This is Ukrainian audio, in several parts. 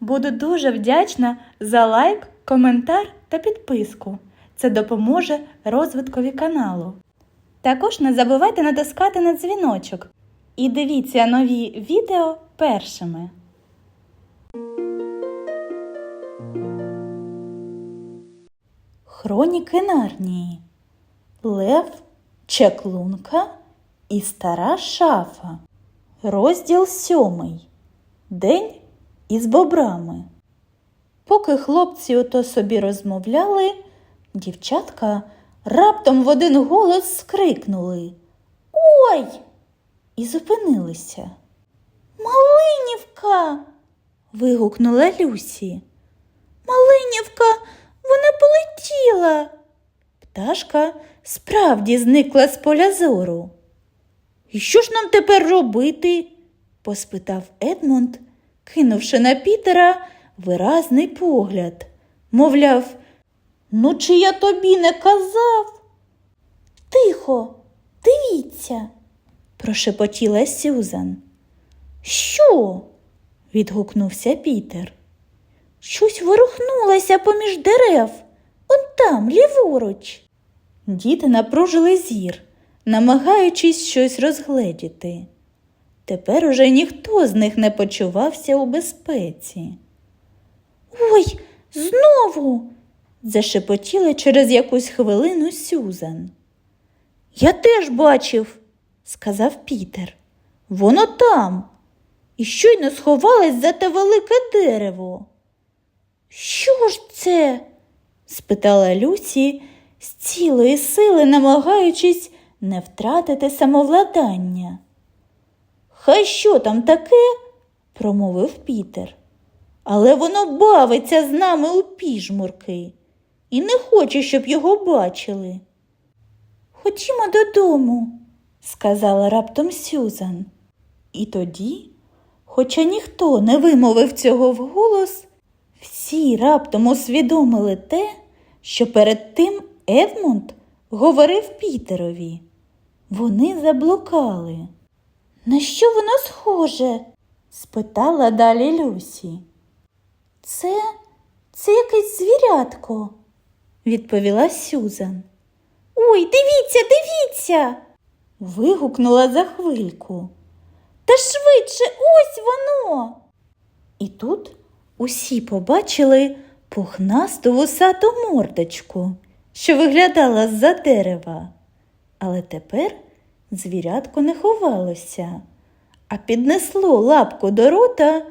Буду дуже вдячна за лайк, коментар та підписку. Це допоможе розвиткові каналу. Також не забувайте натискати на дзвіночок і дивіться нові відео першими. Хроніки Нарнії Лев, Чаклунка і стара шафа. Розділ сьомий. День із бобрами. Поки хлопці ото собі розмовляли, дівчатка раптом в один голос скрикнули Ой! і зупинилися. Малинівка. вигукнула Люсі. Малинівка, вона полетіла. Пташка справді зникла з поля зору. І що ж нам тепер робити? поспитав Едмунд, кинувши на Пітера виразний погляд. Мовляв, ну чи я тобі не казав? Тихо, дивіться, прошепотіла Сюзан. Що? відгукнувся Пітер. Щось ворухнулося поміж дерев, он там, ліворуч. Діти напружили зір, намагаючись щось розгледіти. Тепер уже ніхто з них не почувався у безпеці. Ой, знову. зашепотіла через якусь хвилину Сюзан. Я теж бачив, сказав Пітер. Воно там. І щойно сховалось за те велике дерево. Що ж це? спитала Люсі, з цілої сили намагаючись не втратити самовладання. Хай що там таке? промовив Пітер. Але воно бавиться з нами у піжмурки і не хоче, щоб його бачили. Ходімо додому, сказала раптом Сюзан. І тоді, хоча ніхто не вимовив цього вголос, всі раптом усвідомили те, що перед тим Едмунд говорив Пітерові. Вони заблукали. На що воно схоже? спитала далі Люсі. Це, це якесь звірятко, відповіла Сюзан. Ой, дивіться, дивіться. вигукнула за хвильку. Та швидше ось воно. І тут усі побачили пухнасту вусату мордочку, що виглядала з-за дерева. Але тепер звірятко не ховалося, а піднесло лапку до рота,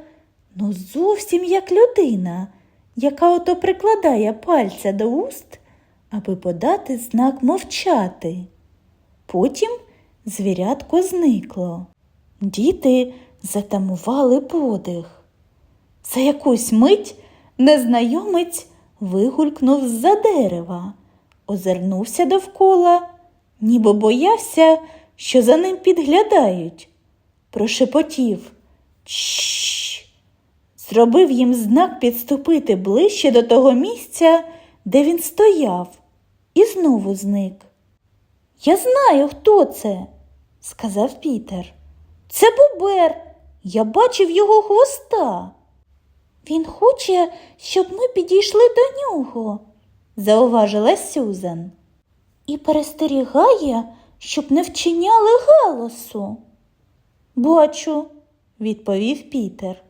ну зовсім як людина, яка ото прикладає пальця до уст, аби подати знак мовчати. Потім звірятко зникло. Діти затамували подих. За якусь мить незнайомець вигулькнув з-за дерева, озирнувся довкола, ніби боявся, що за ним підглядають. Прошепотів Чш. Зробив їм знак підступити ближче до того місця, де він стояв, і знову зник. Я знаю, хто це, сказав Пітер. Це Бубер. Я бачив його хвоста. Він хоче, щоб ми підійшли до нього, зауважила Сюзан. І перестерігає, щоб не вчиняли галасу. Бачу, відповів Пітер.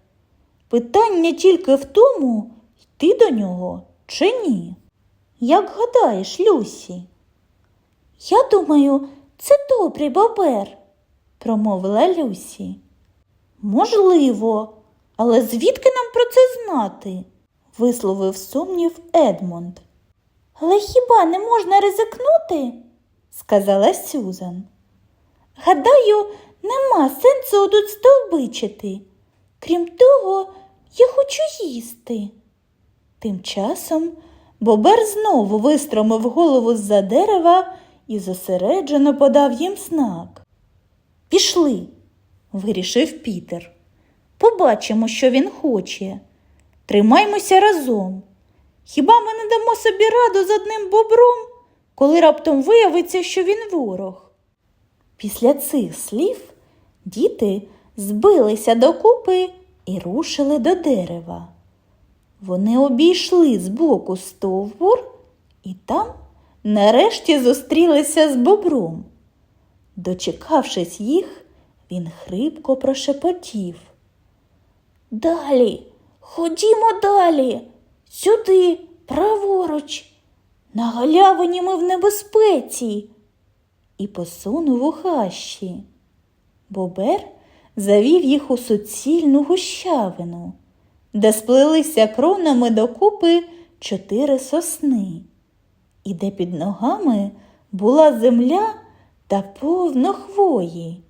Питання тільки в тому, йти до нього чи ні. Як гадаєш, Люсі? Я думаю, це добрий бобер, промовила Люсі. Можливо, але звідки нам про це знати? висловив сумнів Едмонд. Але хіба не можна ризикнути? Сказала Сюзан. Гадаю, нема сенсу тут стовбичити. Крім того, я хочу їсти. Тим часом Бобер знову вистромив голову з-за дерева і зосереджено подав їм знак. Пішли, вирішив Пітер. Побачимо, що він хоче. Тримаймося разом. Хіба ми не дамо собі раду з одним бобром, коли раптом виявиться, що він ворог? Після цих слів діти збилися докупи і рушили до дерева. Вони обійшли збоку стовбур і там нарешті зустрілися з бобром. Дочекавшись їх, він хрипко прошепотів. Далі, ходімо далі, сюди, праворуч. На галявині ми в небезпеці. І посунув у хащі. Бобер завів їх у суцільну гущавину, де сплелися кронами докупи чотири сосни, і де під ногами була земля та повно хвої,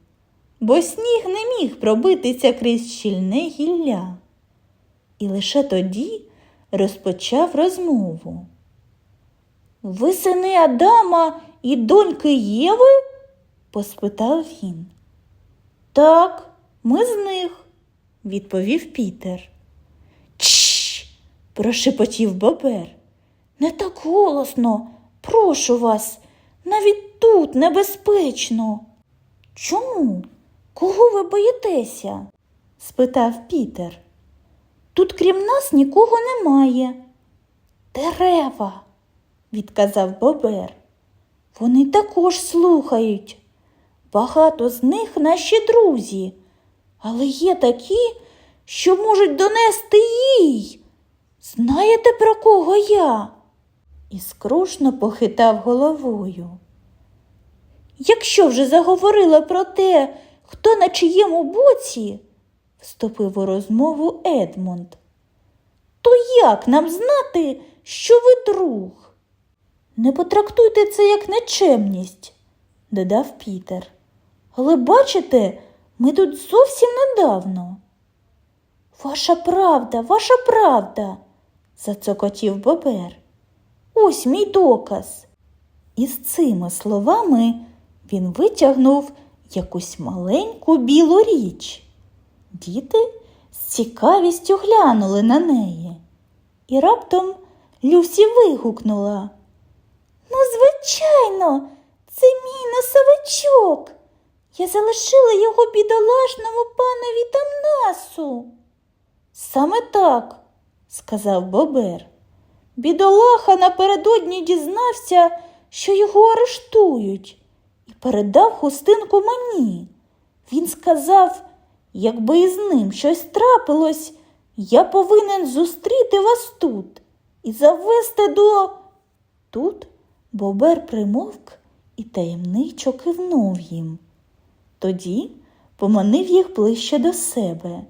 бо сніг не міг пробитися крізь щільне гілля. І лише тоді розпочав розмову. Ви сини Адама і доньки Єви? поспитав він. Так, ми з них, відповів Пітер. Чш. прошепотів Бобер. Не так голосно, прошу вас, навіть тут небезпечно. Чому? Кого ви боїтеся? спитав Пітер. Тут крім нас нікого немає. Дерева, відказав Бобер. Вони також слухають. Багато з них наші друзі, але є такі, що можуть донести їй. Знаєте, про кого я? І скрушно похитав головою. Якщо вже заговорила про те, хто на чиєму боці, вступив у розмову Едмунд, то як нам знати, що ви друг? Не потрактуйте це як нечемність, додав Пітер. Але бачите, ми тут зовсім недавно. Ваша правда, ваша правда, зацокотів Бобер. Ось мій доказ. І з цими словами він витягнув якусь маленьку білу річ. Діти з цікавістю глянули на неї. І раптом Люсі вигукнула. Ну, звичайно, це мій носовичок. Я залишила його бідолашному панові Тамнасу. Саме так, сказав Бобер. Бідолаха напередодні дізнався, що його арештують, і передав хустинку мені. Він сказав, якби із ним щось трапилось, я повинен зустріти вас тут і завести до. Тут Бобер примовк і таємничо кивнув їм. Тоді поманив їх ближче до себе.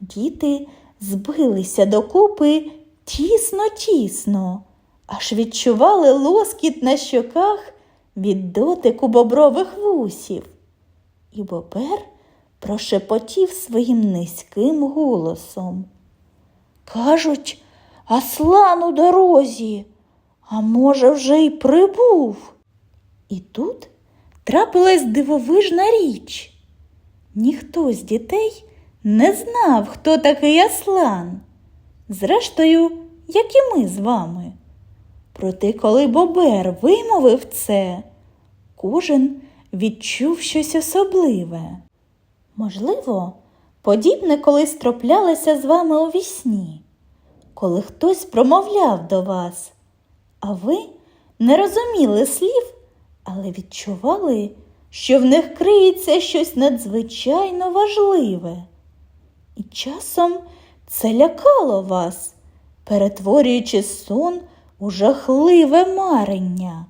Діти збилися докупи тісно, тісно, аж відчували лоскіт на щоках від дотику бобрових вусів. І бобер прошепотів своїм низьким голосом. Кажуть, Аслан у дорозі, а може, вже й прибув. І тут трапилась дивовижна річ. Ніхто з дітей не знав, хто такий Аслан. Зрештою, як і ми з вами. Проте, коли Бобер вимовив це, кожен відчув щось особливе. Можливо, подібне колись траплялося з вами у вісні, коли хтось промовляв до вас, а ви не розуміли слів, але відчували, що в них криється щось надзвичайно важливе. І часом це лякало вас, перетворюючи сон у жахливе марення.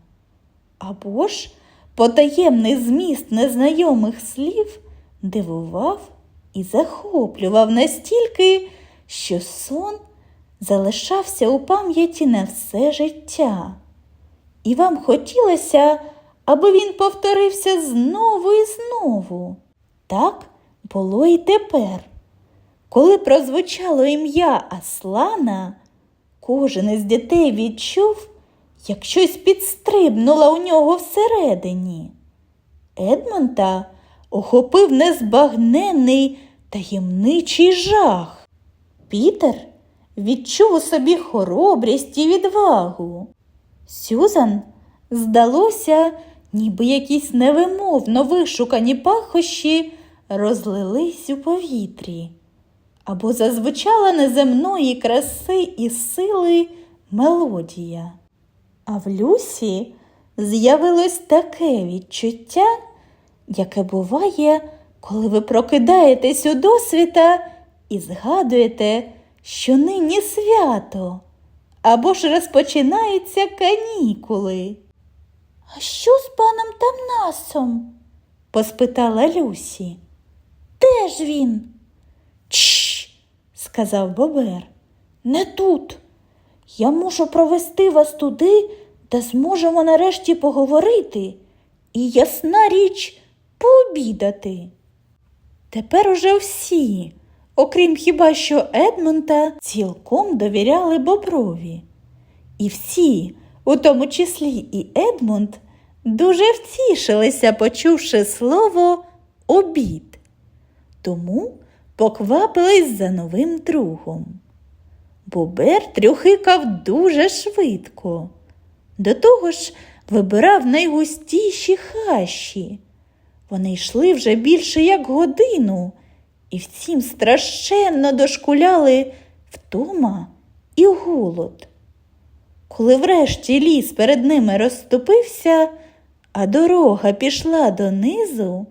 Або ж потаємний зміст незнайомих слів дивував і захоплював настільки, що сон залишався у пам'яті на все життя. І вам хотілося, аби він повторився знову і знову. Так було і тепер. Коли прозвучало ім'я Аслана, кожен із дітей відчув, як щось підстрибнуло у нього всередині. Едмонта охопив незбагненний таємничий жах. Пітер відчув у собі хоробрість і відвагу. Сюзан, здалося, ніби якісь невимовно вишукані пахощі розлились у повітрі. або зазвучала неземної краси і сили мелодія. А в Люсі з'явилось таке відчуття, яке буває, коли ви прокидаєтесь у досвіта і згадуєте, що нині свято, або ж розпочинаються канікули. А що з паном Тамнасом? поспитала Люсі. Де ж він? Чш, сказав Бобер. Не тут. Я мушу провести вас туди, де зможемо нарешті поговорити і, ясна річ, пообідати. Тепер уже всі, окрім хіба що Едмонта, цілком довіряли Боброві. І всі, у тому числі і Едмунд, дуже втішилися, почувши слово обід. Тому поквапились за новим другом. Бобер трюхикав дуже швидко. До того ж вибирав найгустіші хащі. Вони йшли вже більше як годину, і всім страшенно дошкуляли втома і голод. Коли врешті ліс перед ними розступився, а дорога пішла донизу,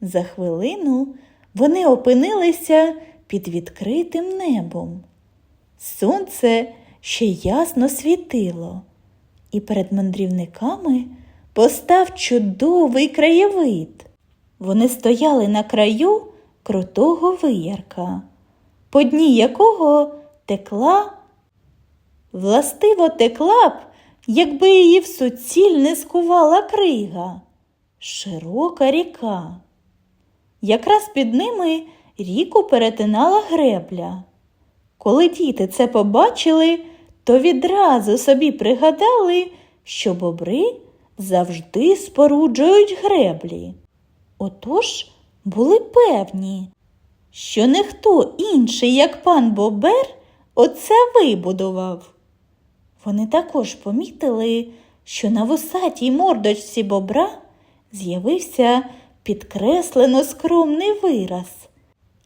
за хвилину вони опинилися під відкритим небом. Сонце ще ясно світило, і перед мандрівниками постав чудовий краєвид. Вони стояли на краю крутого виярка, по дні якого текла, властиво текла б, якби її в суціль не скувала крига, широка ріка. Якраз під ними ріку перетинала гребля. Коли діти це побачили, то відразу собі пригадали, що бобри завжди споруджують греблі. Отож були певні, що не хто інший, як пан Бобер, оце вибудував. Вони також помітили, що на вусатій мордочці бобра з'явився підкреслено скромний вираз,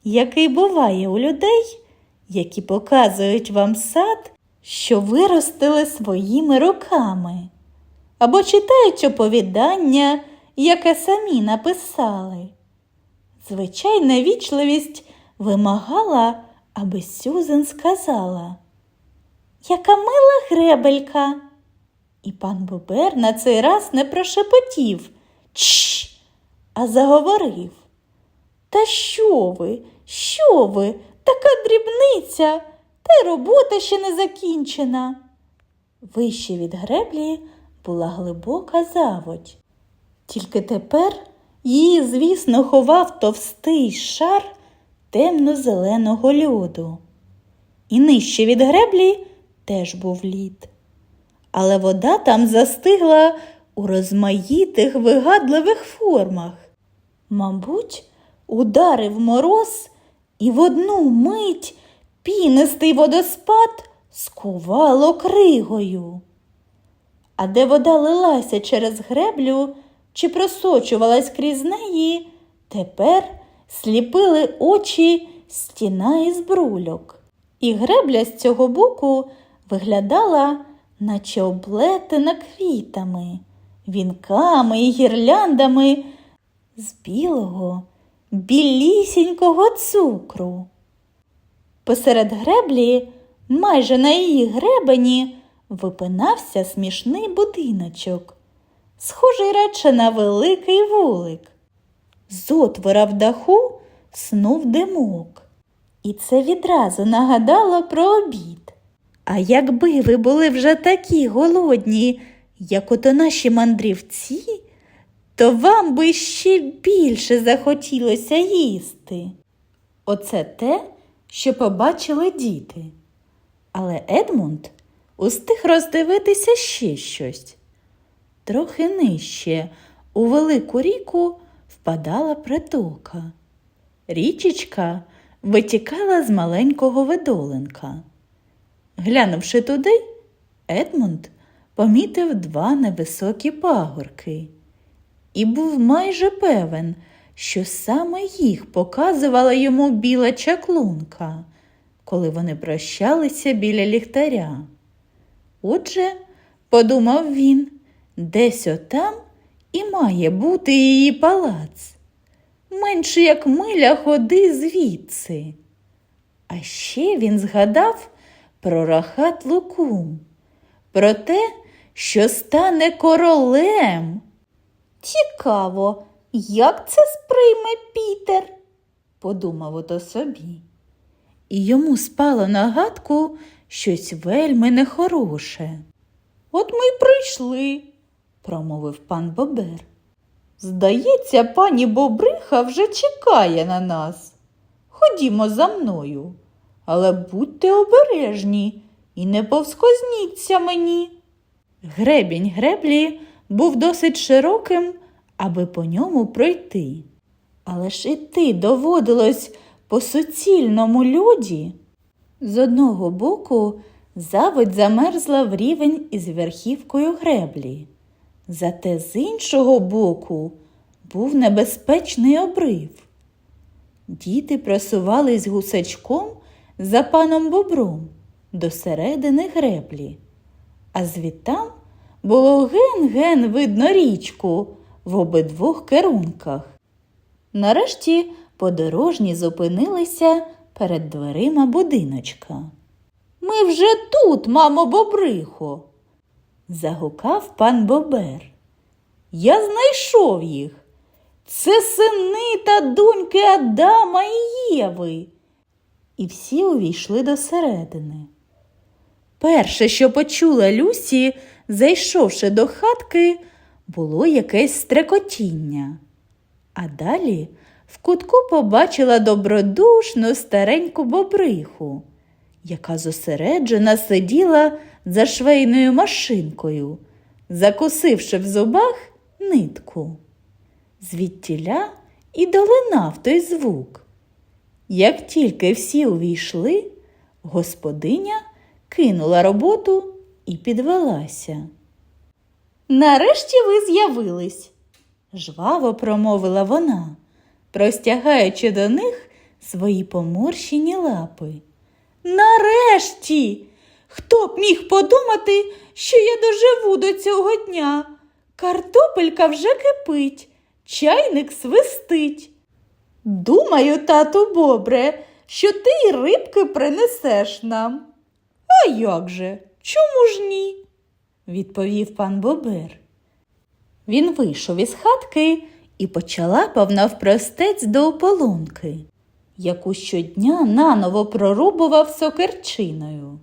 який буває у людей, які показують вам сад, що виростили своїми руками, або читають оповідання, яке самі написали. Звичайна вічливість вимагала, аби Сюзен сказала, яка мила гребелька. І пан Бобер на цей раз не прошепотів Чш, а заговорив. Та що ви, що ви, така дрібниця, та й робота ще не закінчена. Вище від греблі була глибока заводь. Тільки тепер її, звісно, ховав товстий шар темно-зеленого льоду. І нижче від греблі теж був лід. Але вода там застигла у розмаїтих вигадливих формах. Мабуть, ударив мороз, і в одну мить пінистий водоспад скувало кригою. А де вода лилася через греблю чи просочувалась крізь неї, тепер сліпили очі стіна із брульок. І гребля з цього боку виглядала, наче облетена квітами, вінками і гірляндами з білого, білісінького цукру. Посеред греблі, майже на її гребені, випинався смішний будиночок, схожий радше на великий вулик. З отвора в даху снув димок, і це відразу нагадало про обід. А якби ви були вже такі голодні, як ото наші мандрівці, то вам би ще більше захотілося їсти. Оце те, що побачили діти. Але Едмунд устиг роздивитися ще щось. Трохи нижче у велику ріку впадала притока. Річечка витікала з маленького видоленка. Глянувши туди, Едмунд помітив два невисокі пагорки і був майже певен, що саме їх показувала йому біла чаклунка, коли вони прощалися біля ліхтаря. Отже, подумав він, десь отам і має бути її палац. Менше як миля ходи звідси. А ще він згадав про рахат Луку, про те, що стане королем. Цікаво, як це сприйме Пітер, подумав ото собі. І йому спало на гадку щось вельми нехороше. От ми й прийшли, промовив пан Бобер. Здається, пані Бобриха вже чекає на нас. Ходімо за мною, але будьте обережні і не повскозніться мені. Гребінь греблі був досить широким, аби по ньому пройти. Але ж іти доводилось по суцільному люді. З одного боку заводь замерзла в рівень із верхівкою греблі. Зате з іншого боку був небезпечний обрив. Діти просувались гусачком за паном бобром до середини греблі, а звідтам було ген-ген видно річку в обидвох керунках. Нарешті подорожні зупинилися перед дверима будиночка. Ми вже тут, мамо бобрихо, загукав пан Бобер. Я знайшов їх. Це сини та доньки Адама і Єви. І всі увійшли до середини. Перше, що почула Люсі, зайшовши до хатки, було якесь стрекотіння. А далі в кутку побачила добродушну стареньку бобриху, яка зосереджена сиділа за швейною машинкою, закусивши в зубах нитку. Звідтіля і долинав той звук. Як тільки всі увійшли, господиня кинула роботу і підвелася. Нарешті ви з'явились, жваво промовила вона, простягаючи до них свої поморщені лапи. Нарешті! Хто б міг подумати, що я доживу до цього дня? Картопелька вже кипить, чайник свистить. Думаю, тату бобре, що ти й рибки принесеш нам. А як же? Чому ж ні? відповів пан Бобер. Він вийшов із хатки і почалапав навпростець до ополонки, яку щодня наново прорубував сокирчиною.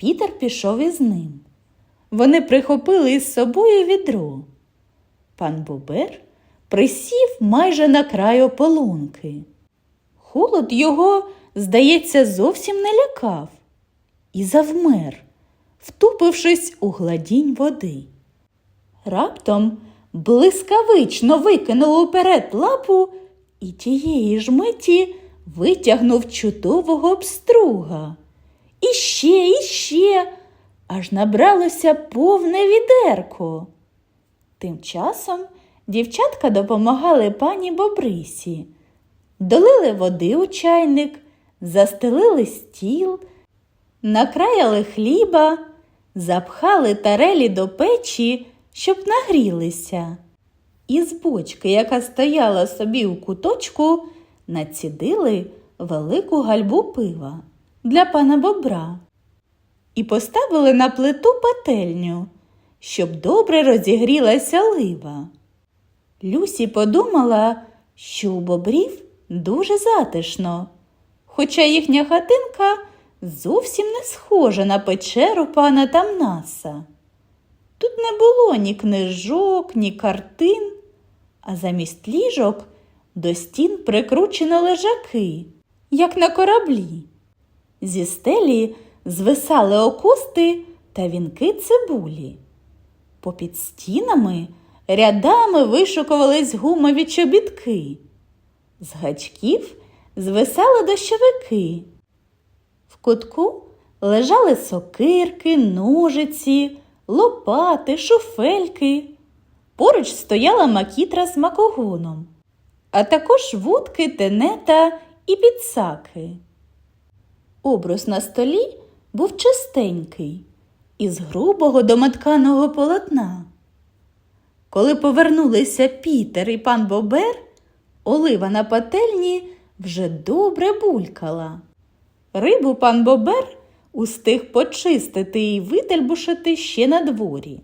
Пітер пішов із ним. Вони прихопили із собою відро. Пан Бобер присів майже на край ополонки. Холод його, здається, зовсім не лякав і завмер, втупившись у гладінь води. Раптом блискавично викинув уперед лапу і тієї ж миті витягнув чудового обструга. Іще, іще, аж набралося повне відерко. Тим часом дівчатка допомагали пані Бобрисі, долили води у чайник, застелили стіл, накраяли хліба, запхали тарелі до печі, щоб нагрілися. Із бочки, яка стояла собі у куточку, націдили велику гальбу пива для пана бобра і поставили на плиту пательню, щоб добре розігрілася лива. Люсі подумала, що у бобрів дуже затишно, хоча їхня хатинка зовсім не схожа на печеру пана Тамнаса. Тут не було ні книжок, ні картин, а замість ліжок до стін прикручено лежаки, як на кораблі. Зі стелі звисали окусти та вінки цибулі. Попід стінами рядами вишукувались гумові чобітки. З гачків звисали дощовики. В кутку лежали сокирки, ножиці, лопати, шуфельки. Поруч стояла макітра з макогоном. а також вудки, тенета і підсаки. Обрус на столі був чистенький, із грубого домотканого полотна. Коли повернулися Пітер і пан Бобер, олива на пательні вже добре булькала. Рибу пан Бобер устиг почистити і видельбушити ще на дворі.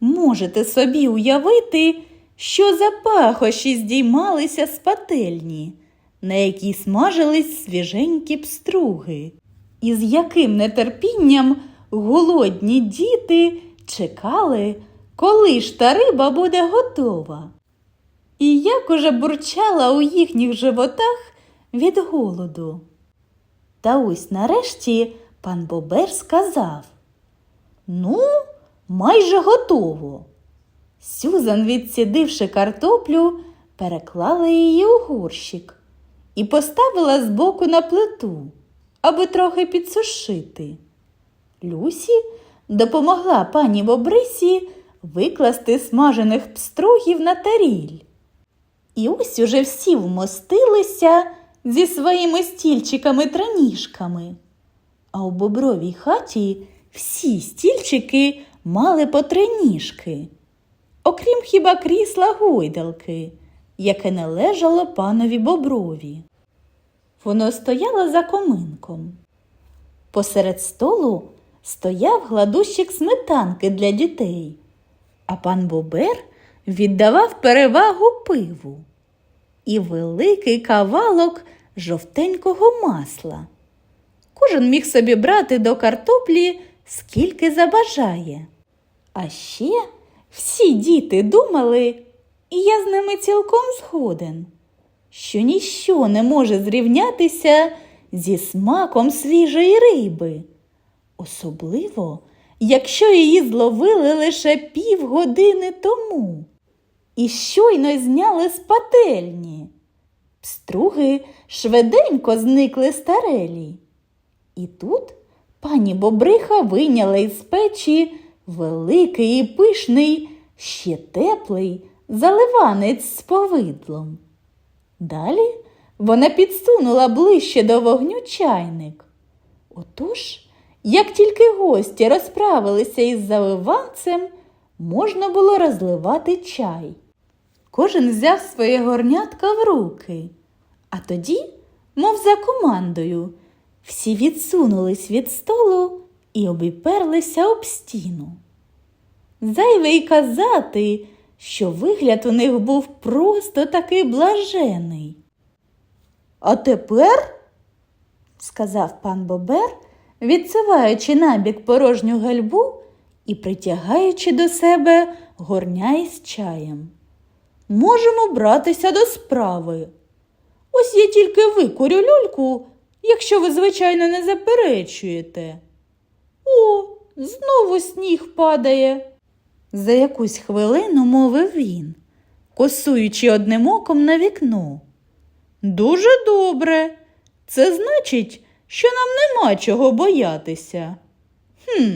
Можете собі уявити, що за пахощі здіймалися з пательні, на якій смажились свіженькі пструги, і з яким нетерпінням голодні діти чекали, коли ж та риба буде готова. І як уже бурчала у їхніх животах від голоду. Та ось нарешті пан Бобер сказав Ну, майже готово. Сюзан, відсідивши картоплю, переклала її у горщик і поставила збоку на плиту, аби трохи підсушити. Люсі допомогла пані Бобрисі викласти смажених пстругів на таріль. І ось уже всі вмостилися зі своїми стільчиками та ніжками. А у бобровій хаті всі стільчики мали по три ніжки, окрім хіба крісла гойдалки, яке належало панові боброві. Воно стояло за коминком. Посеред столу стояв гладущик сметанки для дітей, а пан Бобер віддавав перевагу пиву і великий кавалок жовтенького масла. Кожен міг собі брати до картоплі скільки забажає. А ще всі діти думали, і я з ними цілком згоден, що ніщо не може зрівнятися зі смаком свіжої риби, особливо, якщо її зловили лише півгодини тому і щойно зняли з пательні. Пструги швиденько зникли з тарелі. І тут пані Бобриха вийняла із печі великий і пишний, ще теплий заливанець з повидлом. Далі вона підсунула ближче до вогню чайник. Отож, як тільки гості розправилися із заливанцем, можна було розливати чай. Кожен взяв своє горнятко в руки, а тоді, мов за командою, всі відсунулись від столу і обіперлися об стіну. Зайве й казати, що вигляд у них був просто такий блажений. А тепер, сказав пан Бобер, відсуваючи набік порожню гальбу і притягаючи до себе горня із чаєм. Можемо братися до справи. Ось я тільки викурю люльку, якщо ви, звичайно, не заперечуєте. О, знову сніг падає. За якусь хвилину мовив він, косуючи одним оком на вікно. Дуже добре. Це значить, що нам нема чого боятися. Хм,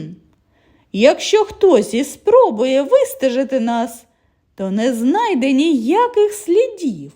якщо хтось і спробує вистежити нас, то не знайде ніяких слідів.